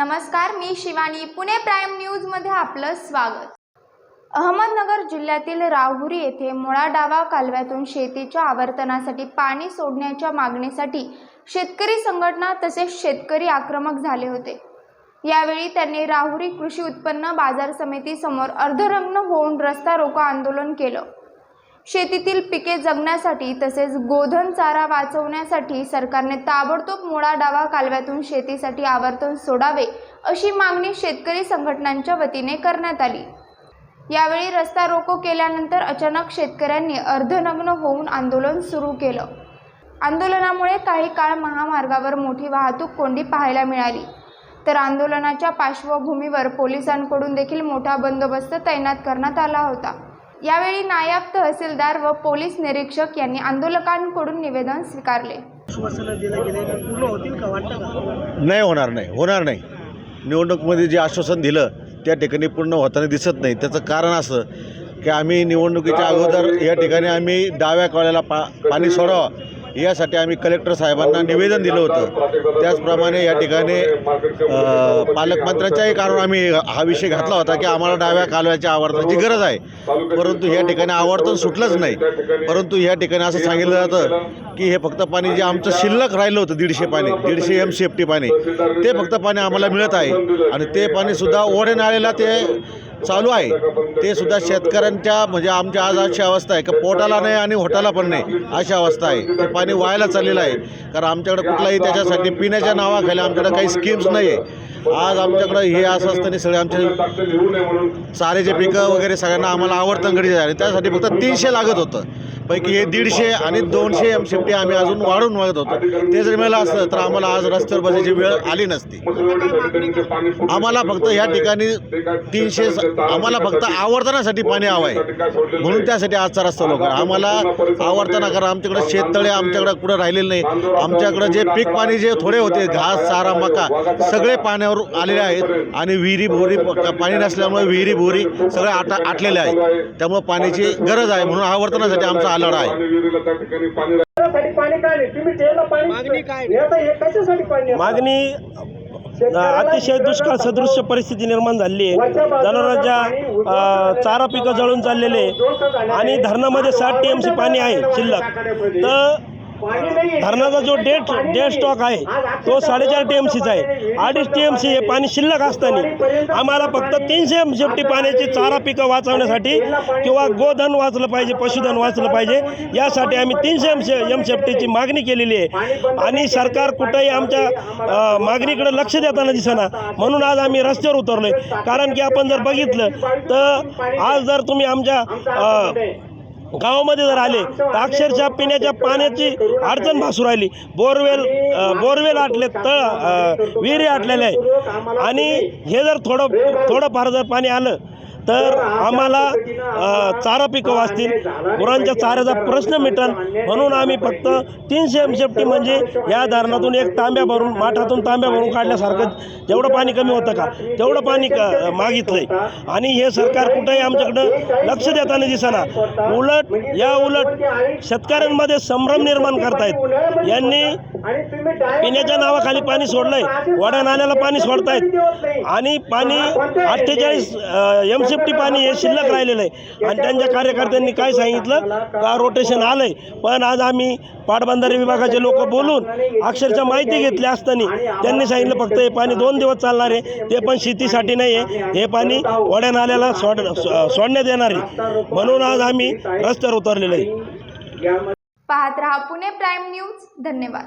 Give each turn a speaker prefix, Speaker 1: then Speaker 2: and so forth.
Speaker 1: नमस्कार मी शिवानी. पुणे प्राईम न्यूजमध्ये आपलं स्वागत. अहमदनगर जिल्ह्यातील राहुरी येथे मुळा डावा कालव्यातून शेतीच्या आवर्तनासाठी पाणी सोडण्याच्या मागणीसाठी शेतकरी संघटना तसेच शेतकरी आक्रमक झाले होते. यावेळी त्यांनी राहुरी कृषी उत्पन्न बाजार समितीसमोर अर्धरग्न होऊन रस्ता रोको आंदोलन केलं. शेतीतील पिके जगण्यासाठी तसेच गोधन चारा वाचवण्यासाठी सरकारने ताबडतोब मुळा डावा कालव्यातून शेतीसाठी आवर्तन सोडावे अशी मागणी शेतकरी संघटनांच्या वतीने करण्यात आली. यावेळी रस्ता रोको केल्यानंतर अचानक शेतकऱ्यांनी अर्धनग्न होऊन आंदोलन सुरू केलं. आंदोलनामुळे काही काळ महामार्गावर मोठी वाहतूक कोंडी पाहायला मिळाली. तर आंदोलनाच्या पार्श्वभूमीवर पोलिसांकडून देखील मोठा बंदोबस्त तैनात करण्यात आला होता. यावेळी नायब तहसीलदार व पोलीस निरीक्षक यांनी आंदोलकांकडून निवेदन स्वीकारले.
Speaker 2: आश्वासनं दिलं गेले ते पूर्ण होतील का? वाटतं का?
Speaker 3: नाही होणार नाही होणार नाही. निवडणुकीमध्ये जे आश्वासन दिलं त्या ठिकाणी पूर्ण होताना दिसत नाही. त्याचं कारण असं की आम्ही निवडणुकीच्या अगोदर या ठिकाणी आम्ही डाव्या कळ्याला पा पाणी सोडावं. यासाठी आम्ही कलेक्टर साहेबांना निवेदन दिलं होतं. त्याचप्रमाणे या ठिकाणी पालकमंत्र्यांच्याही कारण आम्ही हा विषय घातला होता की आम्हाला डाव्या कालव्याच्या आवर्तनाची गरज आहे. परंतु या ठिकाणी आवर्तन सुटलंच नाही. परंतु या ठिकाणी असं सांगितलं जातं की हे फक्त पाणी जे आमचं शिल्लक राहिलं होतं दीडशे पाणी दीडशे एम सी एफ टी पाणी ते फक्त पाणी आम्हाला मिळत आहे. आणि ते पाणीसुद्धा ओढे नाळेला ते चालू आहे. ते सुद्धा शेतकऱ्यांच्या म्हणजे आमच्या आज अशी अवस्था आहे का पोटाला नाही आणि होटाला पण नाही अशी अवस्था आहे. ते पाणी व्हायला चाललेलं आहे. कारण आमच्याकडे कुठलाही त्याच्यासाठी पिण्याच्या नावाखाली आमच्याकडे काही स्कीम्स नाही आहे आज आमच्याकडं हे असं असताना सगळे आमचे चाऱ्याचे पिकं वगैरे सगळ्यांना आम्हाला आवडतं घडी झाले. त्यासाठी फक्त तीनशे लागत होतं. पैकी हे दीडशे आणि दोनशे एम शेफ्टी आम्ही अजून वाढून मागत होतो. ते जर मिळालं असतं तर आम्हाला आज रस्त्यावर बसायची वेळ आली नसती. आम्हाला फक्त या ठिकाणी तीनशे आम्हाला फक्त आवर्तनासाठी पाणी हवं आहे म्हणून त्यासाठी आजचा रस्ता लोक आम्हाला आवर्तना कारण आमच्याकडे शेततळे आमच्याकडे कुठं राहिलेलं नाही. आमच्याकडे जे पीक पाणी जे थोडे होते घास चारा मका सगळे पाण्यावर आलेले आहेत आणि विहिरी भोरी पाणी नसल्यामुळे विहिरी भोरी सगळे आटा आटलेले आहेत. त्यामुळे पाण्याची गरज आहे म्हणून आवर्तनासाठी आमचा आलड आहे.
Speaker 2: साठी पाणी काय नाही? तुम्ही द्यायला पाणी.
Speaker 4: मागणी काय?
Speaker 2: आता कशासाठी पाणी आहे?
Speaker 4: मागणी अ, अतिशय दुष्काळ सदृश्य परिस्थिती निर्माण झालेली आहे. जनावरांच्या चारा पिकं जळून चाललेले आहे. आणि धरणामध्ये साठ टी एम सी पाणी आहे शिल्लक. तर धरणाचा जो डेट डेट स्टॉक आहे तो साडेचार टी एम सीचा आहे. अडीच टी एम सी हे पाणी शिल्लक असताना. आम्हाला फक्त तीनशे एम शेफ्टी पाण्याची चारा पिकं वाचवण्यासाठी किंवा गोधन वाचलं पाहिजे पशुधन वाचलं पाहिजे. यासाठी आम्ही तीनशे एम शे एम शेफ्टीची मागणी केलेली आहे. आणि सरकार कुठंही आमच्या मागणीकडे लक्ष देताना दिसेना. म्हणून आज आम्ही रस्त्यावर उतरलो कारण की आपण जर बघितलं तर आज जर तुम्ही आमच्या गावामध्ये जर आले तर अक्षरशः पिण्याच्या पाण्याची अडचण भासू राहिली. बोरवेल बोरवेल आटले तळ विहिरी आटलेले आहे. आणि हे जर थोडं थोडंफार जर पाणी आलं तर आम्हाला चारा पिकं वाचतील. गुरांच्या चाऱ्याचा प्रश्न मिटल म्हणून आम्ही फक्त तीनशे एम सेफ्टी म्हणजे या धरणातून एक तांब्या भरून माठातून तांब्या भरून काढल्यासारखं जेवढं पाणी कमी होतं का? तेवढं पाणी क मागितलंय. आणि हे सरकार कुठंही आमच्याकडं लक्ष देताना दिसेना. उलट या उलट शेतकऱ्यांमध्ये संभ्रम निर्माण करतायत. यांनी पिण्याच्या नावाखाली पाणी सोडलंय. वड्या नाल्याला पाणी सोडतायत. आणि पाणी अठ्ठेचाळीस एम सेफ्टी पाणी हे शिल्लक राहिलेलं आहे. आणि त्यांच्या कार्यकर्त्यांनी काय सांगितलं का रोटेशन आलंय? पण आज आम्ही पाटबंधारे विभागाचे लोक बोलून अक्षरशः माहिती घेतली असताना त्यांनी सांगितलं फक्त हे पाणी दोन दिवस चालणार आहे. ते पण शेतीसाठी नाही आहे हे पाणी वड्या नाल्याला सोड सोडण्यात येणार आहे. म्हणून आज आम्ही रस्त्यावर उतरलेलो आहे.
Speaker 1: पाहत रहा पुणे प्राईम न्यूज. धन्यवाद.